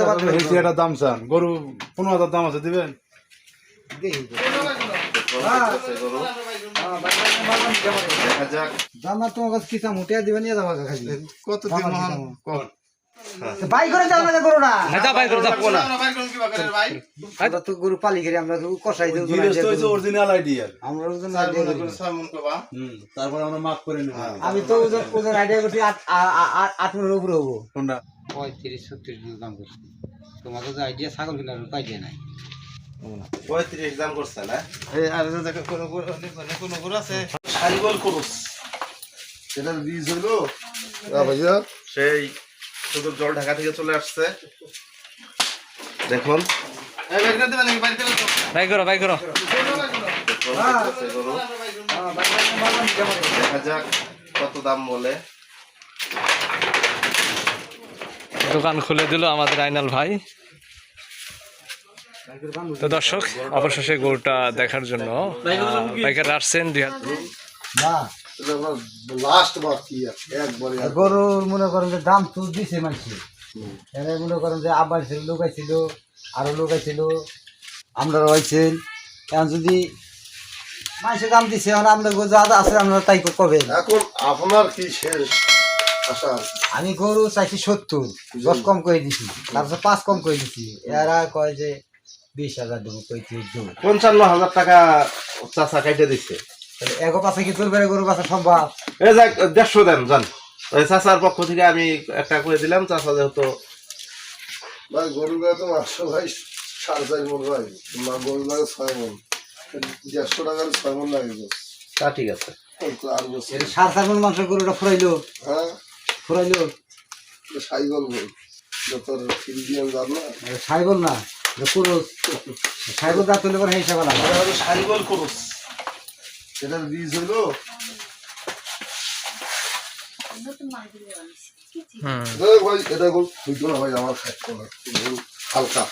কত হেসি একটা দাম চান। গরু পনেরো হাজার দাম আছে দিবেন? যাক। দাম তোমার কাছে কিসাম উঠে দিবেন কত দিন আর কোন তো বাই করে যাও না করো না। যা ভাই করে যাও আমরা বাইর করুন কি বাকারে ভাই? আমরা তো গরু পালি করি আমরা তো কষাই দেবো গৃহস্থ হয়েছে অরিজিনাল আইডিয়ার আমরা ওজন চার idea করি। করে না। কবা হুম তারপরে আমরা মাফ করে নেব। আমি তো ওজন ওজন আইডিয়া করছি উপরে হব। কোনটা? দাম করছি। তোমাকে তো আইডিয়া ছাগল কেনার আইডিয়া নাই। পঁয়ত্রিশ দাম করছে না? আর কোনো কোনো গরু আছে। শালিগোল করুস এটার বীজ হলো সেই শুধু জল ঢাকা থেকে চলে আসছে। দেখুন। ভাই করো ভাই গরু। দেখা যাক কত দাম বলে। দোকান খুলে দিল আমাদের আইনাল ভাই। তো দর্শক অবশেষে গরুটা দেখার জন্য বাইকার আসছেন দুই আমার লাস্ট বার কি আছে, একবারে গরুর মনে করেন যে দাম তো দিছে মানুষ এরা মনে করেন যে আবার ছিল লোকাইছিল আরও লোকাইছিল আমরা রয়েছেন এখন যদি মানুষের দাম দিছে এখন আমরা যা আছে আমরা তাই কবে? এখন আপনার কি শেষ আমি গরু চাইছি সত্তর দশ কম করে দিছি তারপর পাঁচ কম করে দিছি। এরা কয় যে বিশ হাজার দেবো পঁয়ত্রিশ দেবো পঞ্চান্ন হাজার টাকা চাষা কাইটে দিচ্ছে এগো পাশে কি চলবে রে গরু পাশে সম্ভব এই যাক দেড়শো দেন যান। ওই চাষার পক্ষ থেকে আমি একটা করে দিলাম চাষা যেহেতু ভাই গরু গায়ে তো মাসো ভাই সাড়ে চার মন ভাই না গরু লাগে ছয় মন দেড়শো টাকার ছয় মন লাগে তা ঠিক আছে। সার সার মন মাংস গরুটা ফুরাইলো? হ্যাঁ। ফুরাইলো? সাইকেল বল যত ফিলিপিয়ান যান না? সাইবল না পুরো সাইবল দাঁত তুলে পরে হিসাবে না হলো করুস এটার বীজ হলো? ভাই এটা গোল। হইতো না ভাই আমার খাইতো গরু হালকা।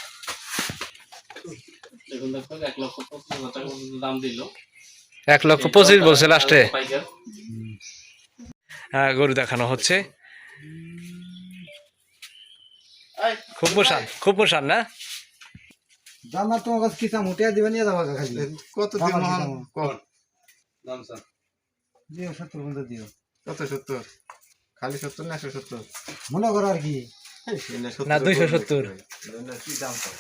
এক লক্ষ পঁচিশ বলছে লাস্টে। হ্যাঁ গরু দেখানো হচ্ছে। খুব পোষান খুব পোষান না? দাম তোমার কাছে কিসাম উঠে দিবে নিয়ে কত দিন। কোন দাম দিও সত্তর পর্যন্ত দিও। কত সত্তর? খালি সত্তর না একশো সত্তর? মনে করো আর কি। না দুইশো সত্তর। কি দাম তো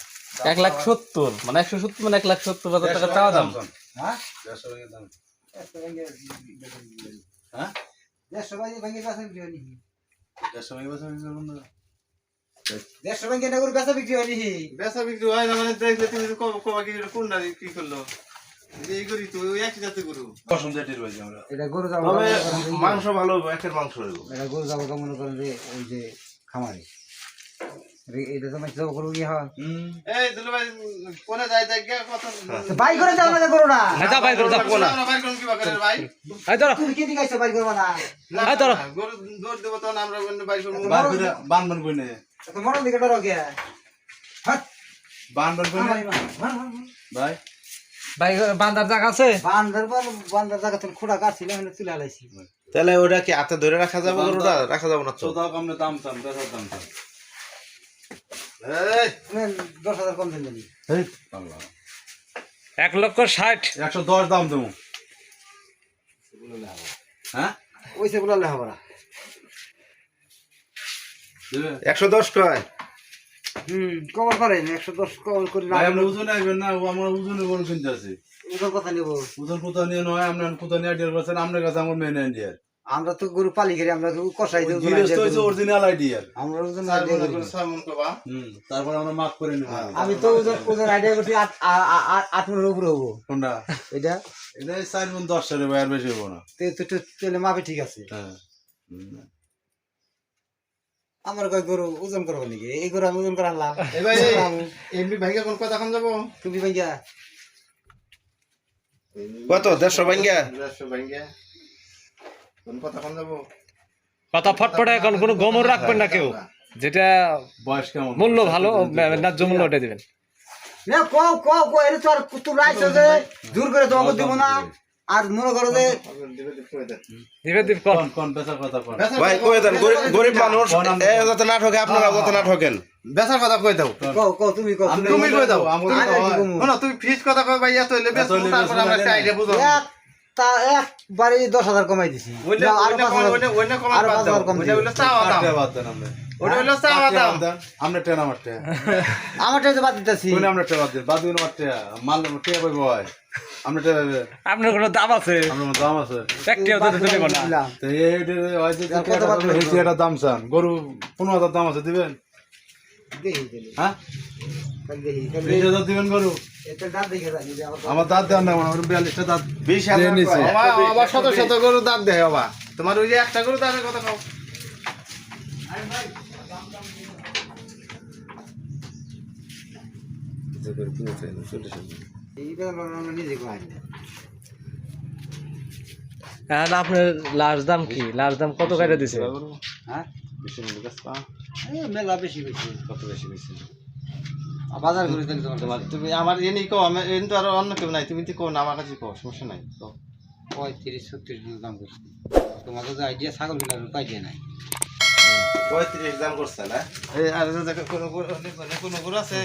এক লাখ সত্তর। মানে একশো সত্তর মানে এক লাখ সত্তর হাজার টাকা চাওয়া দাম। হ্যাঁ দেড়শো হ্যাঁ? দেড়শো ভেঙে দেড়শো ভেঙে না করে বেচা বিক্রি হয়নি। বেচা বিক্রি হয় না মানে দেখলে তুমি তো কব- কবা কি কোনটা কি করল? করি মাংস ভালো একের মাংস এটা গরু যাব তো মনে করেন যে ওই যে খামারে। হয় ভাই কোনে যাই দেখ গে কত বাই করে যাও না গরু না। ভাই করে যাও আমরা বাইর করুন কি বাকারে ভাই? এই ধরো। তুমি কি দিকাইছো বাই করবা না? না, ধরো। গরু দৌড় দেবো তখন আমরা বাইর করব। বান করে। বান বান করে নে। তো মরণ দিকে ডরো কে? হাট বান বান করে নে। ভাই ভাই বান্দার জায়গা আছে? বান্দার পর বান্দার জায়গা তুমি খুঁড়া কাটছিল এখানে তুলে আলাইছি। তাহলে ওটা কি হাতে ধরে রাখা যাবে গরুটা রাখা যাবে না তো। চোদ্দ কমনে দাম চান বেচার দাম চান এই! তুমি দশ হাজার কম দিন জানি এক লক্ষ ষাট। একশো দশ দাম দেবো। হ্যাঁ? ওই সে বলালে হবে না। একশো দশ কয়? হুম কভার করেন একশো দশ কভার করে না। আমরা ওজনে আসবেন না ও আমরা ওজনে গরু কিনতে আছি ওদের কথা নেব ওজন কোথাও নিয়ে নয় আমরা কোথাও নিয়ে আইডিয়ার পাচ্ছেন আপনার কাছে আমার মেন আইডিয়ার আমরা তো গরু পালি করি আমরা তো কষাই হয়েছে অরিজিনাল আইডিয়ার আমরা ওজন করি। মন কবা হুম তারপরে আমরা মাফ করে নেব। আমি তো ওজন ওজন আইডিয়া করছি আট মনের উপরে হব। কোনটা? এটা? এটা চার মন দশ সালে ভাই বেশি হব না। তো তো- তো- তাহলে মাপে ঠিক আছে। হ্যাঁ। আমার কয় গরু ওজন করব নাকি? এই গরু আমি ওজন করে এমনি ভাইকে কোন কথা যাব? তুমি ভাইয়া কত? দেড়শো ভাঙ্গা দেড়শো ভাঙ্গা কোন কথা যাব? কথা ফটফটে এখন কোনো গোমর রাখবেন না কেউ। যেটা বয়স কেমন? মূল্য ভালো ন্যায্য মূল্য ওটা দিবেন। না কও কও কও এটা তো আর তুমি আইছো যে দূর করে তোমাকে দিব না। আর মনে করো যে দিবে দিব কম কোন কোন বেচার কথা কোন ভাই কই দেন গরিব গরিব মানুষ কোন আমরা- এ যাতে না ঠকে আপনারা যাতে না ঠকেন। বেচার কথা কই দাও। কও কও তুমি কও তুমি কই দাও আমরা আগে কি কমু? শোনো তুমি ফিস কথা কই ভাই এত হইলে বেশ তারপর আমরা একটা আইডিয়া বুঝো। তা একবারে দশ হাজার কমাই দিছি। আরও পাঁচ হাজার- কম চাওয়া দাম আমরা আমরা বাদ দিতেছি। আমরা বাদ দেন বাদ দিন আমার টেন মাল টেন পাই বয়? আপনার কোনো দাম আছে? আমরা দাম আছে? একটিও তো দিতে দেবো না। তো এইটা হয়তো যার কত বাদ দেবেন? হেসি একটা দাম চান। গরু পনেরো হাজার দাম আছে দিবেন? হ্যাঁ? বিশ হাজার দিবেন গরু? আমার দাঁত দেন না আমার বিয়াল্লিশটা দাঁত বিশ হাজার আবার শত শত গরু দাঁত দেয় বাবা। তোমার ওই যে একটা গরু দামের কথা কমাই না। এখন আপনার লাশ দাম কি? লাশ দাম কত কাটা দিছে? হ্যাঁ? এই মেলা বেশি বেশি। কত বেশি বেশি? বাজার করে দিলে তোমার তোমার তুমি আমার এনে কও আমি এনে তো আর অন্য কেউ নাই। তুমি তো না আমার কাছে কও সমস্যা নাই কও। পঁয়ত্রিশ ছত্রিশ দাম করছি। তোমাকে যে আইডিয়া ছাগল বিলার আইডিয়া নাই। পঁয়ত্রিশ দাম করছে না? এই আর কোনো কোনো আছে?